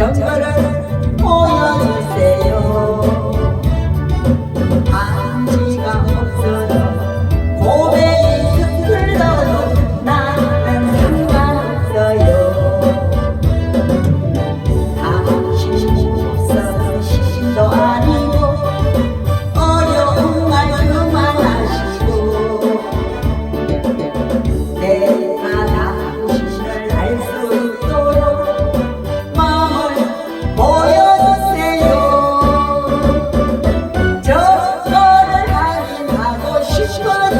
Don't? Şişko